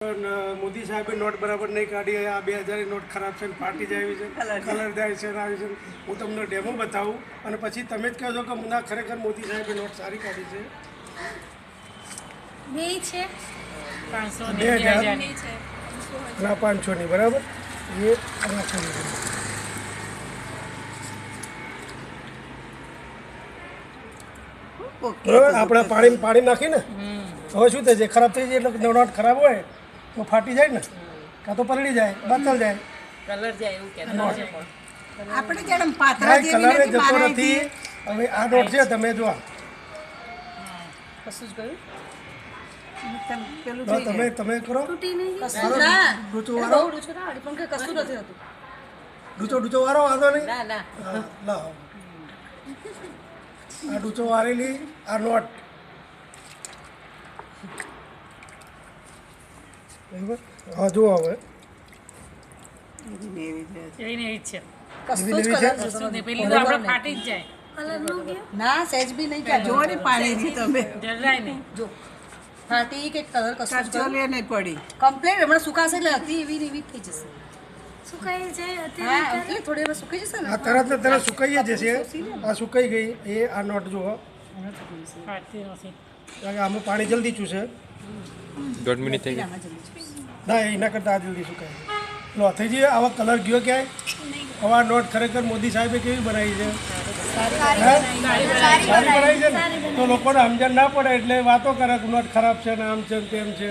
મોદી સાહેબે નોટ બરાબર નહીં કાઢી. આ બે હજારની નોટ ખરાબ છે ને ફાટી જાય છે કલર જાય છે આવી છે હું તમને ડેમો બતાવું અને પછી તમે જ કહો છો કે ના ખરેખર મોદી સાહેબે નોટ સારી કાઢી છે. બે છે. બે હજાર. ના પાંચસોની બરાબર? એ પાંચસોની બરાબર? આપણે પાણી પાણી નાખીને? હવે શું થાય છે? ખરાબ થઈ જાય એટલે નોટ ખરાબ હોય? તો ફાટી જાય ને? કાં તો પલળી જાય બચલ જાય. કલર જાય એવું કહેતા આપણે જેવી કલર નથી જતો નથી. હવે આ નોટ છે તમે જો કશું જ ગયું? તમ તમે તમે કરો. ડૂચો વાળો વાંધો નહીં. લાવો. આ ડૂચો વાળેલી આ નોટ. બરાબર હા જુઓ હવે એવી એવી છે. એવી ને એવી જ છે કશું જ એવી છે? કલર કશું જ નહીં પેલી તો આપણે ફાટી જ જાય કલર નો ગયો ના સહેજ બી નહીં ક્યાં જો ને પાણી થી તમે જરાય નહીં જો ફાટી કે કલર કશું જ કચોલે નહીં પડી કમ્પ્લેટ હમણાં સુકાશે એટલે હતી એવી ને એવી જ થઈ જશે સુકાઈ જાય હા અત્યારે એટલે થોડી વાર સુકાઈ જશે ને આ તરત ને તરત સુકાઈ જ જશે આ સુકાઈ ગઈ એ આ નોટ જુઓ ફાટતી નથી કારણ કે આમાં પાણી જલ્દી ચૂસે દોઢ મિનિટ થઈ ગઈ. ના એના કરતાં આ જલ્દી સુકાય લો થઈ જઈએ આવા કલર ગયો ક્યાંય? આવા નોટ ખરેખર મોદી સાહેબે કેવી બનાવી છે? સારી બનાવી છે. ને? તો લોકોને સમજણ ના પડે એટલે વાતો કરે કે નોટ ખરાબ છે ને આમ છે ને તેમ છે